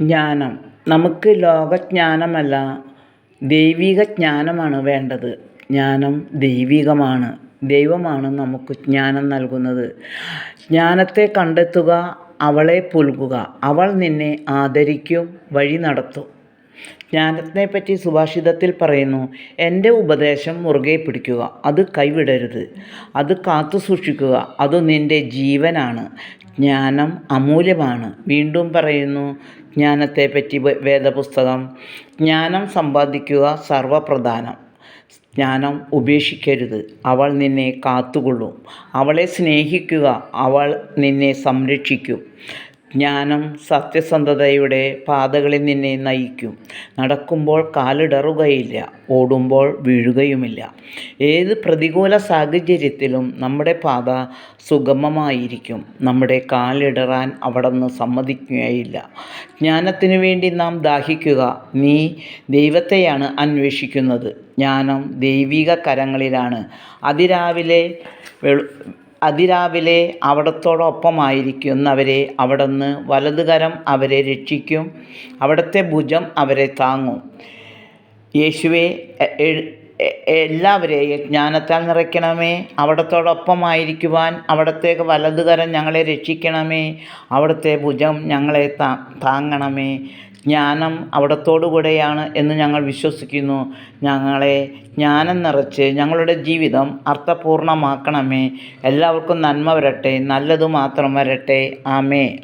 ജ്ഞാനം. നമുക്ക് ലോകജ്ഞാനമല്ല ദൈവിക ജ്ഞാനമാണ് വേണ്ടത്. ജ്ഞാനം ദൈവികമാണ്. ദൈവമാണ് നമുക്ക് ജ്ഞാനം നൽകുന്നത്. ജ്ഞാനത്തെ കണ്ടെത്തുക അവളെ പുൽകുക. അവൾ നിന്നെ ആദരിക്കും വഴി നടത്തും. ജ്ഞാനത്തെപ്പറ്റി സുഭാഷിതത്തിൽ പറയുന്നു എന്റെ ഉപദേശം മുറുകെ പിടിക്കുക. അത് കൈവിടരുത്. അത് കാത്തു സൂക്ഷിക്കുക. അത് നിന്റെ ജീവനാണ്. ജ്ഞാനം അമൂല്യമാണ്. വീണ്ടും പറയുന്നു ജ്ഞാനത്തെപ്പറ്റി വേദപുസ്തകം. ജ്ഞാനം സമ്പാദിക്കുക സർവപ്രധാനം. ജ്ഞാനം ഉപേക്ഷിക്കരുത്. അവൾ നിന്നെ കാത്തുകൊള്ളും. അവളെ സ്നേഹിക്കുക അവൾ നിന്നെ സംരക്ഷിക്കും. ജ്ഞാനം സത്യസന്ധതയുടെ പാതകളിൽ നിന്നെ നയിക്കും. നടക്കുമ്പോൾ കാലിടറുകയില്ല ഓടുമ്പോൾ വീഴുകയുമില്ല. ഏത് പ്രതികൂല സാഹചര്യത്തിലും നമ്മുടെ പാത സുഗമമായിരിക്കും. നമ്മുടെ കാലിടറാൻ അവിടുന്ന് സമ്മതിക്കുകയില്ല. ജ്ഞാനത്തിനു വേണ്ടി നാം ദാഹിക്കുക. നീ ദൈവത്തെയാണ് അന്വേഷിക്കുന്നത്. ജ്ഞാനം ദൈവിക കരങ്ങളിലാണ്. അതിരാവിലെ വെളു അതിരാവിലെ അവിടത്തോടൊപ്പമായിരിക്കുന്നവരെ അവിടുന്ന് വലതുകരം അവരെ രക്ഷിക്കും. അവിടുത്തെ ഭുജം അവരെ താങ്ങും. യേശുവെ എല്ലാവരെയും ജ്ഞാനത്താൽ നിറയ്ക്കണമേ. അവിടത്തോടൊപ്പമായിരിക്കുവാൻ അവിടത്തേക്ക് വലതുകരം ഞങ്ങളെ രക്ഷിക്കണമേ. അവിടുത്തെ ഭുജം ഞങ്ങളെ താങ്ങണമേ. ജ്ഞാനം അവിടത്തോടു കൂടെയാണ് എന്ന് ഞങ്ങൾ വിശ്വസിക്കുന്നു. ഞങ്ങളെ ജ്ഞാനം നിറച്ച് ഞങ്ങളുടെ ജീവിതം അർത്ഥപൂർണമാക്കണമേ എല്ലാവർക്കും നന്മ വരട്ടെ. നല്ലത് മാത്രം വരട്ടെ. ആമേ